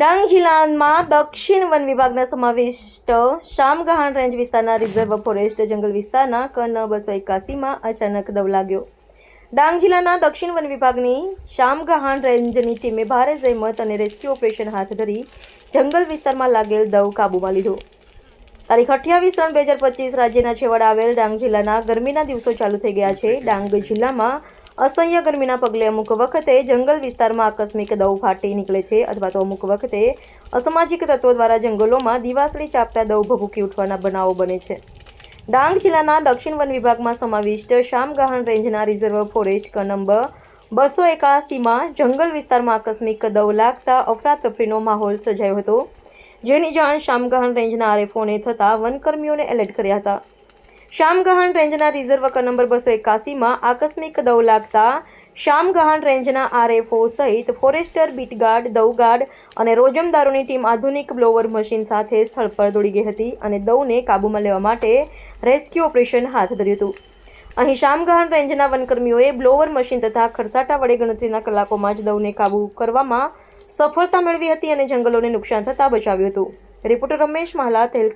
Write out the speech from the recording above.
ડાંગ જિલ્લામાં દક્ષિણ વન વિભાગના સમાવિષ્ટ શામગહાણ રેન્જ વિસ્તારના રિઝર્વ ફોરેસ્ટ જંગલ વિસ્તારના કન બસો એકાસીમાં અચાનક દવ લાગ્યો. ડાંગ જિલ્લાના દક્ષિણ વન વિભાગની શામગહાણ રેન્જની ટીમે ભારે જહેમત અને રેસ્ક્યુ ઓપરેશન હાથ ધરી જંગલ વિસ્તારમાં લાગેલ દવ કાબૂમાં લીધો. તારીખ અઠ્યાવીસ ત્રણ બે હજાર પચીસ રાજ્યના છેવાડા આવેલ ડાંગ જિલ્લાના ગરમીના દિવસો ચાલુ થઈ ગયા છે. ડાંગ જિલ્લામાં અસહ્ય ગરમીના પગલે અમુક વખતે જંગલ વિસ્તારમાં આકસ્મિક દવ ફાટી નીકળે છે અથવા તો અમુક વખતે અસામાજિક તત્વો દ્વારા જંગલોમાં દિવાસળી ચાપતા દવ ભભૂકી ઉઠવાના બનાવો બને છે. ડાંગ જિલ્લાના દક્ષિણ વન વિભાગમાં સમાવિષ્ટ શામગહાણ રેન્જના રિઝર્વ ફોરેસ્ટ કનંબ બસો એકાસીમાં જંગલ વિસ્તારમાં આકસ્મિક દવ લાગતા અફરાતફરીનો માહોલ સર્જાયો હતો. જેની જાણ શામગહાણ રેન્જના આરએફઓને થતાં વનકર્મીઓને એલર્ટ કર્યા હતા. શામગહાણ રેન્જના રિઝર્વ વકર નંબર બસો એકાસીમાં આકસ્મિક દવ લાગતા શામગહાણ રેન્જના આરએફઓ સહિત ફોરેસ્ટર, બીટગાર્ડ, દવગાર્ડ અને રોજમદારોની ટીમ આધુનિક બ્લોવર મશીન સાથે સ્થળ પર દોડી ગઈ હતી અને દવને કાબૂમાં લેવા માટે રેસ્ક્યુ ઓપરેશન હાથ ધર્યું હતું. અહીં શામગહાણ રેન્જના વનકર્મીઓએ બ્લોવર મશીન તથા ખરસાટા વડે ગણતરીના કલાકોમાં જ દવને કાબૂ કરવામાં સફળતા મેળવી હતી અને જંગલોને નુકસાન થતાં બચાવ્યું હતું. રિપોર્ટર રમેશ મહાલા, તેલકા